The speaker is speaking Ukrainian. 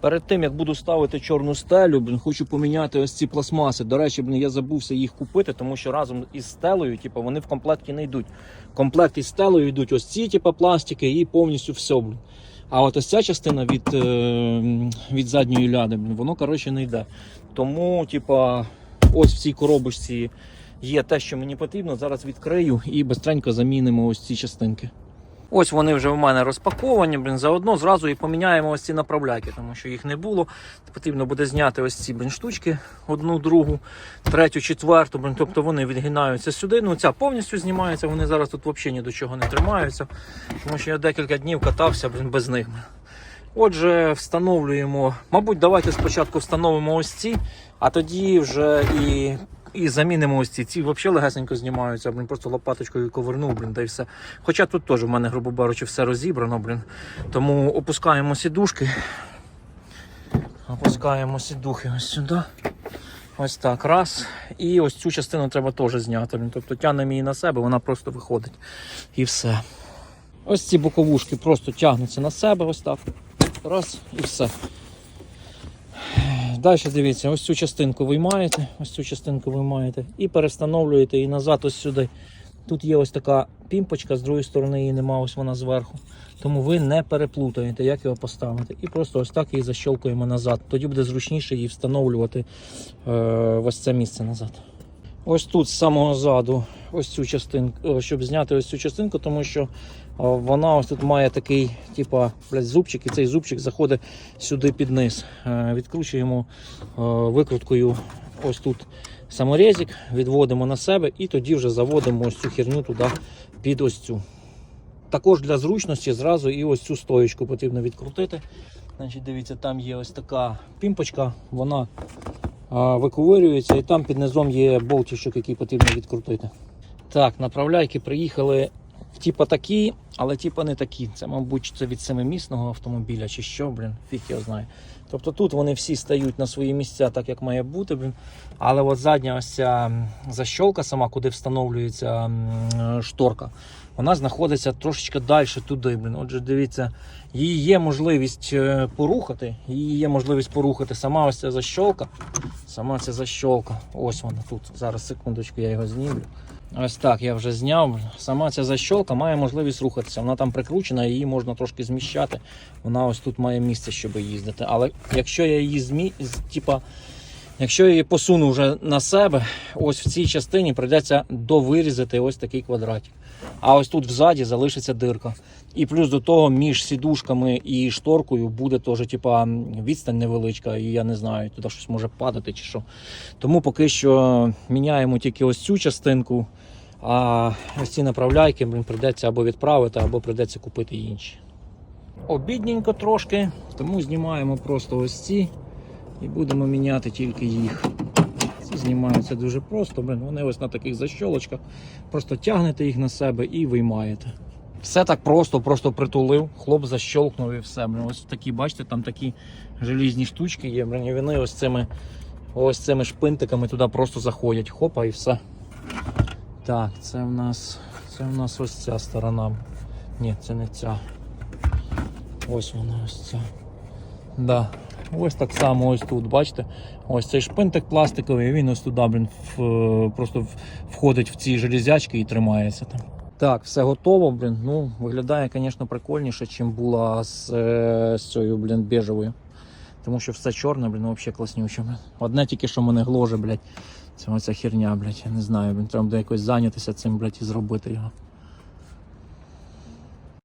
Перед тим як буду ставити чорну стелю, блін, хочу поміняти ось ці пластмаси. До речі, блін, я забувся їх купити, тому що разом із стелею, типу, вони в комплекті не йдуть. В комплект із стелею йдуть ось ці, типу, пластики і повністю все. Блін. А от ось ця частина від, е, від задньої ляди, блін, воно коротше не йде. Тому, типа, ось в цій коробочці є те, що мені потрібно. Зараз відкрию і бистренько замінимо ось ці частинки. Ось вони вже в мене розпаковані. Блін, заодно зразу і поміняємо ось ці направляйки, тому що їх не було. Потрібно буде зняти ось ці блін, штучки, одну, другу, третю, четверту. Блін, тобто вони відгинаються сюди. Ну ця повністю знімається. Вони зараз тут взагалі ні до чого не тримаються, тому що я декілька днів катався блін, без них. Отже, встановлюємо. Мабуть, давайте спочатку встановимо ось ці, а тоді вже і. І замінимо ось ці. Ці взагалі легесенько знімаються, блін, просто лопаточкою ковернув, блін, та й все. Хоча тут теж в мене, грубо беручи, все розібрано, блін. Тому опускаємо сідушки. Опускаємо сідухи ось сюди. Ось так, раз. І ось цю частину треба теж зняти. Блін. Тобто тягнемо її на себе, вона просто виходить. І все. Ось ці боковушки просто тягнуться на себе, ось так. Раз і все. Далі дивіться, ось цю частинку виймаєте, ось цю частинку виймаєте і перестановлюєте її назад ось сюди. Тут є ось така пімпочка, з другої сторони її нема, ось вона зверху. Тому ви не переплутаєте, як його поставити. І просто ось так її защолкуємо назад. Тоді буде зручніше її встановлювати е, ось це місце назад. Ось тут з самого заду, ось цю частинку, щоб зняти ось цю частинку, тому що вона ось тут має такий, типа, блядь, зубчик, і цей зубчик заходить сюди під низ. Е, Відкручуємо викруткою ось тут саморезик, відводимо на себе і тоді вже заводимо ось цю херню туди під ось цю. Також для зручності зразу і ось цю стоєчку потрібно відкрутити. Значить, дивіться, там є ось така пімпочка, вона виковирюється і там під низом є болтичок, який потрібно відкрутити. Так, направляйки приїхали типа такі, але типа не такі. Це, мабуть, це від семимісного автомобіля чи що, блін, фіг його знає. Тобто тут вони всі стають на свої місця, так як має бути, блін. Але от задня ось ця защолка сама, куди встановлюється шторка, вона знаходиться трошечки далі туди. Блін. Отже, дивіться, її є можливість е, порухати. Її є можливість порухати сама ось ця защолка. Сама ця защолка. Ось вона тут. Зараз секундочку, я його знімлю. Ось так я вже зняв. Сама ця защолка має можливість рухатися. Вона там прикручена, її можна трошки зміщати. Вона ось тут має місце, щоб їздити. Але якщо я її змі... типа, якщо я її посуну вже на себе, ось в цій частині прийдеться довирізати ось такий квадратик. А ось тут взаді залишиться дирка. І плюс до того між сідушками і шторкою буде теж типа, відстань невеличка, і я не знаю, туди щось може падати чи що. Тому поки що міняємо тільки ось цю частинку, а ось ці направляйки прийдеться або відправити, або прийдеться купити інші. Обідненько трошки, тому знімаємо просто ось ці і будемо міняти тільки їх. Ці знімаються дуже просто, вони ось на таких защолочках. Просто тягнете їх на себе і виймаєте. Все так просто, просто притулив, хлоп защолкнув і все. Блин. Ось такі, бачите, там такі желізні штучки є. Блин, вони ось цими, ось цими шпинтиками туди просто заходять. Хопа і все. Так, це в нас, це в нас ось ця сторона. Ні, це не ця. Ось вона ось ця. Да. Ось так само ось тут, бачите? Ось цей шпинтик пластиковий, він ось туди, блін, в, просто входить в ці железячки і тримається там. Так, все готово, блін. Ну, виглядає, звісно, прикольніше, ніж була з, е, з цією, блін, біжевою. Тому що все чорне, блін, взагалі класнюче. Блін. Одне тільки, що мене гложе, блядь. Це оця херня, блядь. Я не знаю, блін. Треба буде якось зайнятися цим, блядь, і зробити його.